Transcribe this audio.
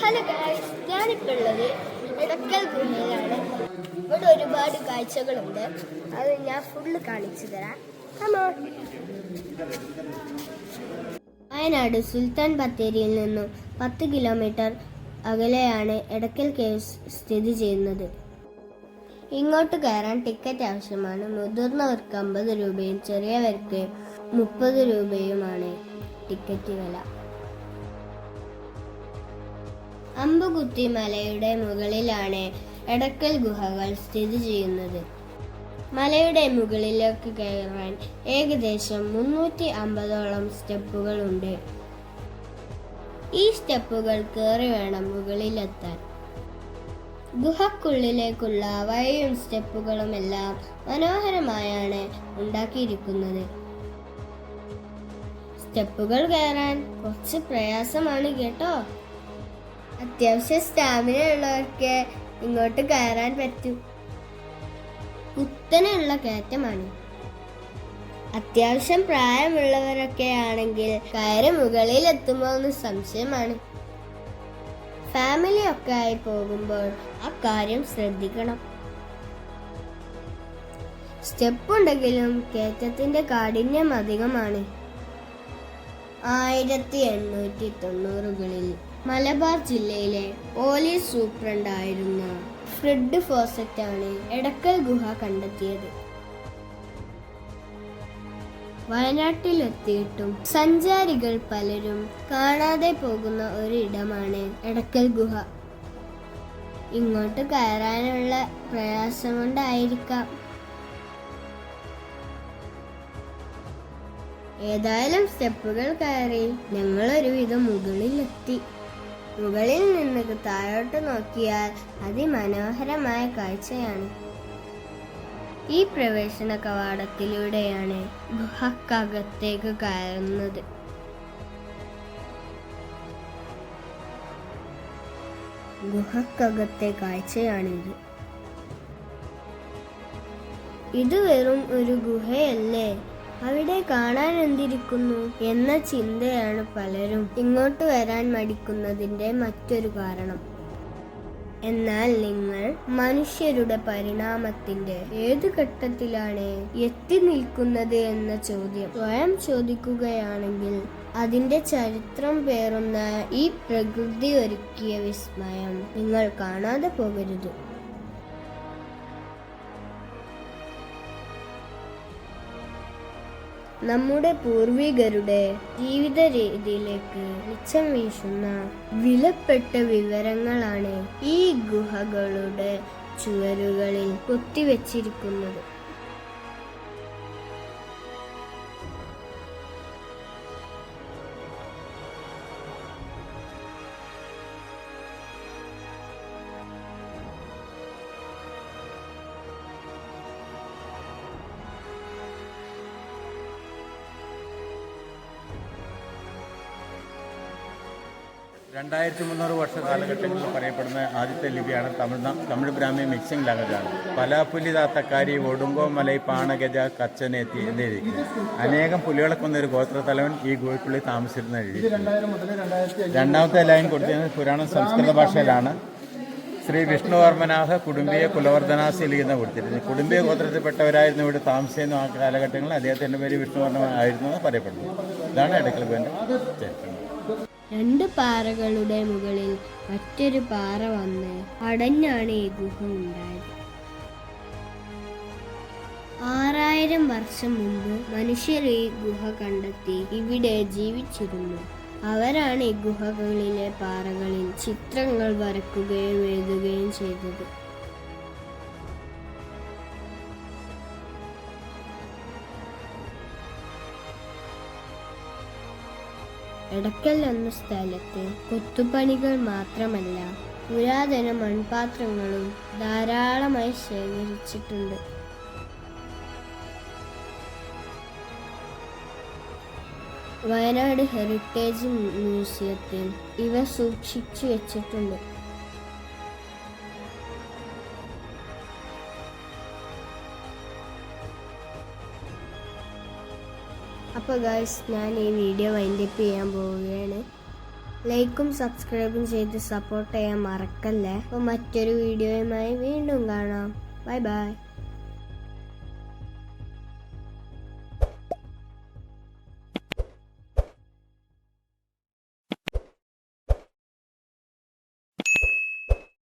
Hello guys ഞാനിപ്പോൾ ഉള്ളത് ഇടക്കൽ ഗുഹയിലാണ് ഇവിടെ ഒരുപാട് കാഴ്ചകളുണ്ട്. അത് ഞാൻ ഫുള്ള് കാണിച്ചു തരാം. ഹലോ വയനാട് സുൽത്താൻ ബത്തേരിയിൽ നിന്നും പത്ത് കിലോമീറ്റർ അകലെയാണ് എടക്കൽ കേസ് സ്ഥിതി ചെയ്യുന്നത്. ഇങ്ങോട്ട് കയറാൻ ടിക്കറ്റ് ആവശ്യമാണ്. മുതിർന്നവർക്ക് അമ്പത് രൂപയും ചെറിയവർക്ക് മുപ്പത് രൂപയുമാണ് ടിക്കറ്റ് വില. അമ്പുകുത്തി മലയുടെ മുകളിലാണ് എടക്കൽ ഗുഹകൾ സ്ഥിതി ചെയ്യുന്നത്. മലയുടെ മുകളിലേക്ക് കയറാൻ ഏകദേശം മുന്നൂറ്റി അമ്പതോളം സ്റ്റെപ്പുകൾ ഉണ്ട്. ഈ സ്റ്റെപ്പുകൾ കയറി വേണം മുകളിലെത്താൻ. ഗുഹക്കുള്ളിലേക്കുള്ള വഴിയും സ്റ്റെപ്പുകളും എല്ലാം മനോഹരമായാണ് ഉണ്ടാക്കിയിരിക്കുന്നത്. സ്റ്റെപ്പുകൾ കയറാൻ കുറച്ച് പ്രയാസമാണ് കേട്ടോ. അത്യാവശ്യം സ്റ്റാമിന ഉള്ളവർക്ക് ഇങ്ങോട്ട് കയറാൻ പറ്റും. കുത്തനെയുള്ള കയറ്റമാണ്. അത്യാവശ്യം പ്രായമുള്ളവരൊക്കെ ആണെങ്കിൽ കയറി മുകളിൽ എത്തുമോ എന്ന് സംശയമാണ്. ഫാമിലി ഒക്കെ ആയി പോകുമ്പോൾ ആ കാര്യം ശ്രദ്ധിക്കണം. സ്റ്റെപ്പ് ഉണ്ടെങ്കിലും കയറ്റത്തിന്റെ കാഠിന്യം അധികമാണ്. ആയിരത്തി എണ്ണൂറ്റി തൊണ്ണൂറുകളിൽ മലബാർ ജില്ലയിലെ പോലീസ് സൂപ്രണ്ടായിരുന്ന ഫ്രെഡ് ഫോസറ്റ് ആണ് എടക്കൽ ഗുഹ കണ്ടെത്തിയത്. വയനാട്ടിലെത്തിയിട്ടും സഞ്ചാരികൾ പലരും കാണാതെ പോകുന്ന ഒരിടമാണ് എടക്കൽ ഗുഹ. ഇങ്ങോട്ട് കയറാനുള്ള പ്രയാസം കൊണ്ടായിരിക്കാം. ഏതായാലും സ്റ്റെപ്പുകൾ കയറി ഞങ്ങൾ ഒരുവിധം മുകളിലെത്തി. മുകളിൽ നിന്ന് താഴോട്ട് നോക്കിയാൽ അതിമനോഹരമായ കാഴ്ചയാണ്. ഈ പ്രവേശന കവാടത്തിലൂടെയാണ് ഗുഹക്കകത്തേക്ക് കയറുന്നത്. ഗുഹക്കകത്തെ കാഴ്ചയാണിത്. ഇത് വെറും ഒരു ഗുഹയല്ലേ? അവിടെ കാണാൻ എന്തിരിക്കുന്നു എന്ന ചിന്തയാണ് പലരും ഇങ്ങോട്ട് വരാൻ മടിക്കുന്നതിന്റെ മറ്റൊരു കാരണം. എന്നാൽ നിങ്ങൾ മനുഷ്യരുടെ പരിണാമത്തിന്റെ ഏത് ഘട്ടത്തിലാണ് എത്തി നിൽക്കുന്നത് എന്ന ചോദ്യം സ്വയം ചോദിക്കുകയാണെങ്കിൽ അതിന്റെ ചരിത്രം പേറുന്ന ഈ പ്രകൃതി ഒരുക്കിയ വിസ്മയം നിങ്ങൾ കാണാതെ പോകരുത്. നമ്മുടെ പൂർവികരുടെ ജീവിത രീതിയിലേക്ക് മിച്ചം വീശുന്ന വിലപ്പെട്ട വിവരങ്ങളാണ് ഈ ഗുഹകളുടെ ചുവരുകളിൽ കൊത്തിവെച്ചിരിക്കുന്നത്. രണ്ടായിരത്തി മുന്നൂറ് വർഷ കാലഘട്ടങ്ങളിൽ പറയപ്പെടുന്ന ആദ്യത്തെ ലിപിയാണ് തമിഴ് തമിഴ് ബ്രാഹ്മി മിക്സിംഗ് ലാംഗ്വേജാണ്. പലാപ്പുലി താത്തക്കാരി ഒടുങ്കോ മലൈ പാണഗജ കച്ചനെത്തി എന്നെഴുതി അനേകം പുലികളെ കൊന്ന ഒരു ഗോത്രത്തലവൻ ഈ ഗുഹയ്ക്കുള്ളിൽ താമസിച്ചിരുന്ന എഴുതി. രണ്ടാമത്തെ ലൈൻ കൊടുത്തിരുന്നത് പുരാണ സംസ്കൃത ഭാഷയിലാണ്. ശ്രീ വിഷ്ണുവർമ്മനാഹ കുടുംബിയ കുലവർദ്ധനാസിലി എന്ന് കൊടുത്തിരുന്നു. കുടുംബിയ ഗോത്രത്തിൽപ്പെട്ടവരായിരുന്നു ഇവിടെ താമസിക്കുന്ന ആ കാലഘട്ടങ്ങളിൽ. അദ്ദേഹത്തിന്റെ പേര് വിഷ്ണുവർമ്മ ആയിരുന്നു എന്ന് പറയപ്പെടുന്നു. ഇതാണ് ഇടയ്ക്കൽ ബന്ധം ചരിത്രം രണ്ട് പാറകളുടെ മുകളിൽ മറ്റൊരു പാറ വന്ന് അടഞ്ഞാണ് ഈ ഗുഹ ഉണ്ടായത്. ആറായിരം വർഷം മുമ്പ് മനുഷ്യർ ഈ ഗുഹ കണ്ടെത്തി ഇവിടെ ജീവിച്ചിരുന്നു. അവരാണ് ഈ ഗുഹകളിലെ പാറകളിൽ ചിത്രങ്ങൾ വരക്കുകയും എഴുതുകയും ചെയ്തത്. എടക്കൽ എന്ന സ്ഥലത്ത് കൊത്തുപണികൾ മാത്രമല്ല പുരാതന മൺപാത്രങ്ങളും ധാരാളമായി ശേഖരിച്ചിട്ടുണ്ട്. വയനാട് ഹെറിറ്റേജ് മ്യൂസിയത്തിൽ ഇവ സൂക്ഷിച്ചു വെച്ചിട്ടുണ്ട്. അപ്പോൾ ഗൈസ് ഞാൻ ഈ വീഡിയോ വൈൻഡപ്പ് ചെയ്യാൻ പോവുകയാണ്. ലൈക്കും സബ്സ്ക്രൈബും ചെയ്ത് സപ്പോർട്ട് ചെയ്യാൻ മറക്കല്ലേ? അപ്പോൾ മറ്റൊരു വീഡിയോയുമായി വീണ്ടും കാണാം. Bye bye